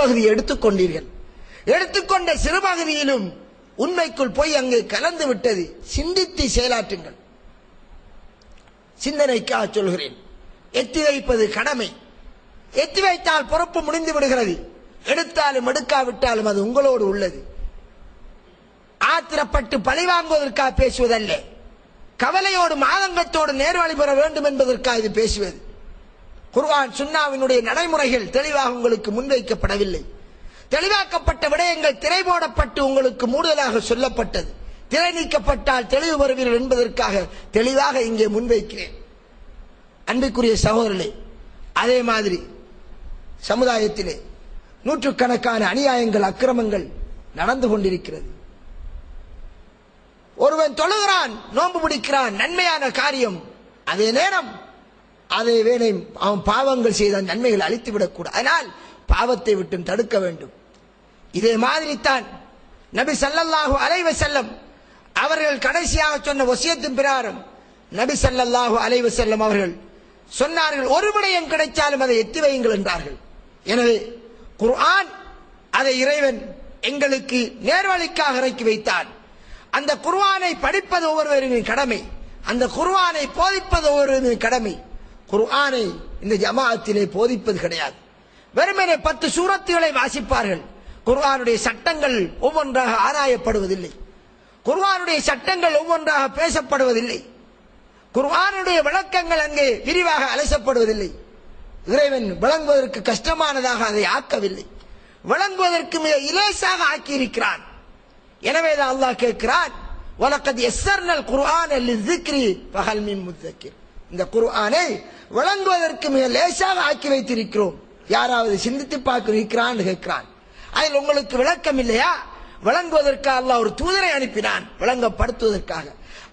பகுதியை எடுத்துக்கொண்டீர்கள் எடுத்துக்கொண்ட சிறுபகுதியிலும் உண்மைக்குள் போய் அங்கே கலந்து விட்டது. சிந்தித்து செயலாற்றுங்கள். சிந்தனைக்காக சொல்கிறேன். எத்தி வைப்பது கடமை. எத்தி வைத்தால் பொறுப்பு முடிந்து விடுகிறது. எடுத்தாலும் எடுக்காவிட்டாலும் அது உங்களோடு உள்ளது. ஆத்திரப்பட்டு பழி வாங்குவதற்காக பேசுவதல்ல. கவலையோடு மாதங்கத்தோடு நேர்வழி பெற வேண்டும் என்பதற்காக இது பேசுவது. குர்ஆன் சுன்னாவினுடைய நடைமுறைகள் தெளிவாக உங்களுக்கு முன்வைக்கப்படவில்லை. தெளிவாக்கப்பட்ட விடயங்கள் திரை போடப்பட்டு உங்களுக்கு மூடுதலாக சொல்லப்பட்டது. திரை நீக்கப்பட்டால் தெளிவு வருவீர்கள் என்பதற்காக தெளிவாக இங்கே முன்வைக்கிறேன். அன்புக்குரிய சகோதரர்களே அதே மாதிரி சமுதாயத்திலே நூற்றுக்கணக்கான அநியாயங்கள் அக்கிரமங்கள் நடந்து கொண்டிருக்கிறது. ஒருவன் தொழுகிறான் நோன்பு பிடிக்கிறான் நன்மையான காரியம் அதே நேரம் அதே வேளை அவன் பாவங்கள் செய்த நன்மைகளை அழித்து விடக்கூடாது அதனால் பாவத்தை விட்டும் தடுக்க வேண்டும். இதே மாதிரி தான் நபி ஸல்லல்லாஹு அலைவ செல்லம் அவர்கள் கடைசியாக சொன்ன வசியத்தின் பிரகாரம் நபி ஸல்லல்லாஹு அலைவ செல்லம் அவர்கள் சொன்னார்கள் ஒரு விடயம் கிடைச்சாலும் அதை எத்தி வையுங்கள் என்றார்கள். எனவே குர்ஆன் அதை இறைவன் எங்களுக்கு நேர்வழிக்காக இறக்கி வைத்தான். அந்த குர்வானை படிப்பது ஒவ்வொருவரின் கடமை. அந்த குர்வானை போதிப்பது ஒவ்வொருவரின் கடமை. குர்ஆனை இந்த ஜமாஅத்திலே போதிப்பது கிடையாது. வெறுமனே பத்து சூரத்துகளை வாசிப்பார்கள். குர்ஆனுடைய சட்டங்கள் ஒவ்வொன்றாக ஆராயப்படுவதில்லை. குர்ஆனுடைய சட்டங்கள் ஒவ்வொன்றாக பேசப்படுவதில்லை. குர்ஆனுடைய விளக்கங்கள் அங்கே விரிவாக அலசப்படுவதில்லை. இறைவன் விளங்குவதற்கு கஷ்டமானதாக அதை ஆக்கவில்லை. விளங்குவதற்கு மிக இலேசாக ஆக்கியிருக்கிறான். எனவேதான் அல்லாஹ் கேட்கிறான் வலக்கத் எஸ்ஸர்னல் குர்ஆன் லிஸ்ஸிக்ரி பகல் மின் முத்தக்கிர். இந்த குர்ஆனை விளங்குவதற்கு மிக லேசாக ஆக்கி வைத்திருக்கிறோம். யாராவது சிந்தித்து பார்க்கிறான் கேட்கிறான். அதில் உங்களுக்கு விளக்கம் இல்லையா? விளங்குவதற்காக அல்லாஹ் ஒரு தூதரை அனுப்பினான். விளங்கப்படுத்துவதற்காக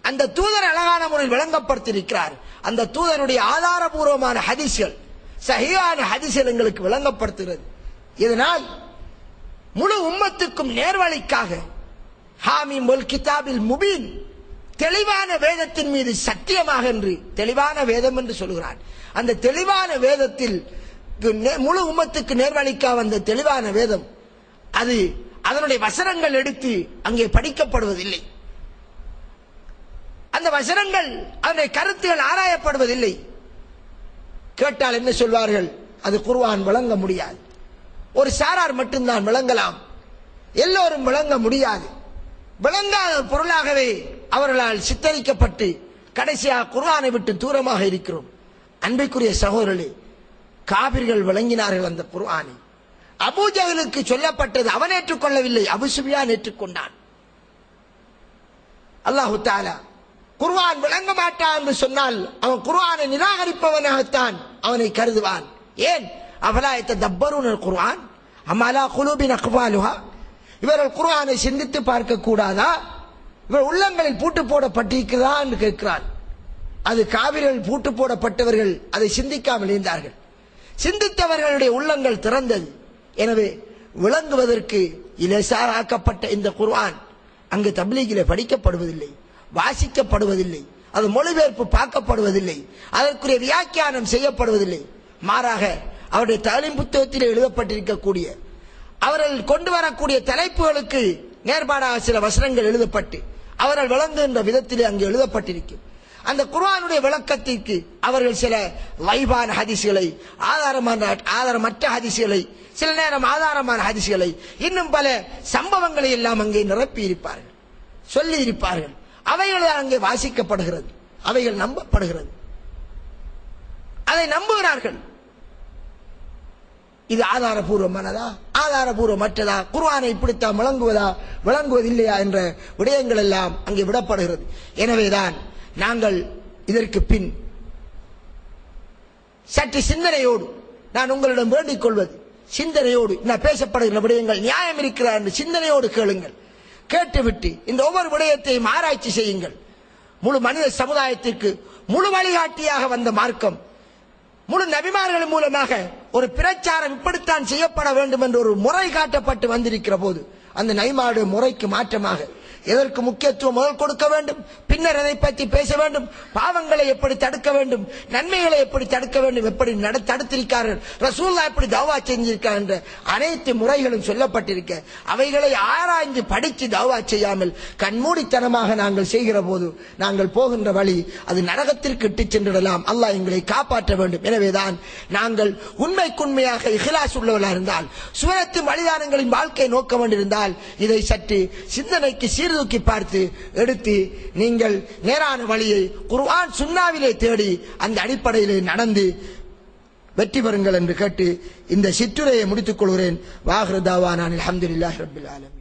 அந்த தூதர் அழகான முறையில் விளங்கப்படுத்தியிருக்கிறார் அந்த தூதருடைய ஆதாரபூர்வமான ஹதிசுகள் சஹீவான ஹதிசுகள் எங்களுக்கு விளங்கப்படுத்துகிறது. இதனால் முழு உம்மத்துக்கும் நேர்வழிக்காக ஹாமி முல் கிதாபில் முபீன் தெளிவான வேதத்தின் மீது சத்தியமாக என்று தெளிவான வேதம் என்று சொல்கிறான். அந்த தெளிவான வேதத்தில் நே- முழு உமத்துக்கு நேர்வழிக்கா வந்த தெளிவான வேதம் அது அதனுடைய வசனங்கள் எடுத்து அங்கே படிக்கப்படுவதில்லை. அந்த வசனங்கள் அதனுடைய கருத்துகள் ஆராயப்படுவதில்லை. கேட்டால் என்ன சொல்வார்கள்? அது குருவான் விளங்க முடியாது. ஒரு சாரார் மட்டும்தான் விளங்கலாம். எல்லோரும் விளங்க முடியாது. விளங்காத பொருளாகவே அவர்களால் சித்தரிக்கப்பட்டு கடைசியாக குர்ஆனை விட்டு தூரமாக இருக்கிறோம். அன்பைக்குரிய சகோதரர்களே காபிர்கள் விளங்கினார்கள் அந்த குர்ஆனை அபூஜகலுக்கு சொல்லப்பட்டது அவன் ஏற்றுக்கொள்ளவில்லை அபுசுபியான் ஏற்றுக்கொண்டான். அல்லாஹு தாலா குர்வான் விளங்க மாட்டான் என்று சொன்னால் அவன் குர்வானை நிராகரிப்பவனாகத்தான் அவனை கருதுவான். ஏன்? அவலாயத்த தப்பருன குர்வான் அமலா குலூபின் அக்பாலுஹா இவர்கள் குர்வானை சிந்தித்து பார்க்க கூடாதா இவர் உள்ளங்களில் பூட்டு போடப்பட்டிருக்கிறதா என்று கேட்கிறான் அது காவிரிகள் பூட்டு போடப்பட்டவர்கள் அதை சிந்திக்காமல் இருந்தார்கள். சிந்தித்தவர்களுடைய உள்ளங்கள் திறந்தது. எனவே விளங்குவதற்கு இலசாராக்கப்பட்ட இந்த குர்ஆன் அங்கு தப்லீகிலே படிக்கப்படுவதில்லை வாசிக்கப்படுவதில்லை அது மொழிபெயர்ப்பு பார்க்கப்படுவதில்லை அதற்குரிய வியாக்கியானம் செய்யப்படுவதில்லை. மாறாக அவருடைய தாலிம் புத்தகத்தில் எழுதப்பட்டிருக்கக்கூடிய அவர்கள் கொண்டு வரக்கூடிய தலைப்புகளுக்கு ஏற்பாடாக சில வசனங்கள் எழுதப்பட்டு அவர்கள் விளங்குகின்ற விதத்திலே அங்கு எழுதப்பட்டிருக்கும். அந்த குர்ஆனுடைய விளக்கத்திற்கு அவர்கள் சில வைபான ஹதிசுகளை ஆதாரமான ஆதாரமற்ற ஹதிசுகளை சில நேரம் ஆதாரமான ஹதிசுகளை இன்னும் பல சம்பவங்களை எல்லாம் அங்கே நிரப்பி இருப்பார்கள் சொல்லி இருப்பார்கள் அவைகள் அங்கே வாசிக்கப்படுகிறது அவைகள் நம்பப்படுகிறது. அதை நம்புகிறார்கள். இது ஆதாரபூர்வமானதா ஆதாரபூர்வமற்றதா குர்ஆனை இப்படித்தான் விளங்குவதா? விளங்குவதில்லையா என்ற விடயங்கள் எல்லாம் அங்கே விடப்படுகிறது. எனவேதான் நாங்கள் இதற்கு பின் சற்று சிந்தனையோடு நான் உங்களிடம் வேண்டிக் கொள்வது சிந்தனையோடு நான் பேசப்படுகிற விடயங்கள் நியாயம் இருக்கிறார் என்று சிந்தனையோடு கேளுங்கள். கேட்டுவிட்டு இந்த ஒவ்வொரு விடயத்தையும் ஆராய்ச்சி செய்யுங்கள். முழு மனித சமுதாயத்திற்கு முழு வழிகாட்டியாக வந்த மார்க்கம் முழு நபிமார்கள் மூலமாக ஒரு பிரச்சாரம் இப்படித்தான் செய்யப்பட வேண்டும் என்று ஒரு முறை காட்டப்பட்டு வந்திருக்கிற போது அந்த நைமாடு முறைக்கு மாற்றமாக எதற்கு முக்கியத்துவம் முதல் கொடுக்க வேண்டும்? பின்னர் அதை பற்றி பேச வேண்டும்? பாவங்களை எப்படி தடுக்க வேண்டும்? நன்மைகளை எப்படி தடுக்க வேண்டும்? எப்படி நட தடுத்திருக்கார்கள் ரசூல்லா எப்படி தவா செஞ்சிருக்கார் என்ற அனைத்து முறைகளும் சொல்லப்பட்டிருக்க. அவைகளை ஆராய்ந்து படித்து தவா செய்யாமல் கண்மூடித்தனமாக நாங்கள் செய்கிற போது நாங்கள் போகின்ற வழி அது நரகத்திற்கு இட்டு சென்றிடலாம். அல்லாஹ் எங்களை காப்பாற்ற வேண்டும். எனவேதான் நாங்கள் உண்மைக்குண்மையாக இஹிலாஸ் உள்ளவர்களாக இருந்தால் சுவனத்து மனிதானங்களின் வாழ்க்கையை நோக்க வேண்டியிருந்தால் இதை சற்று சிந்தனைக்கு தூக்கி பார்த்து எடுத்து நீங்கள் நேரான வழியை குர்ஆன் சுண்ணாவிலே தேடி அந்த அடிப்படையிலே நடந்து வெற்றி பெறுங்கள் என்று கேட்டு இந்த சிற்றுரையை முடித்துக் கொள்கிறேன். வாஹ்ரதாவா நான் அலமதுல்லாஹி ரபில் ஆலம்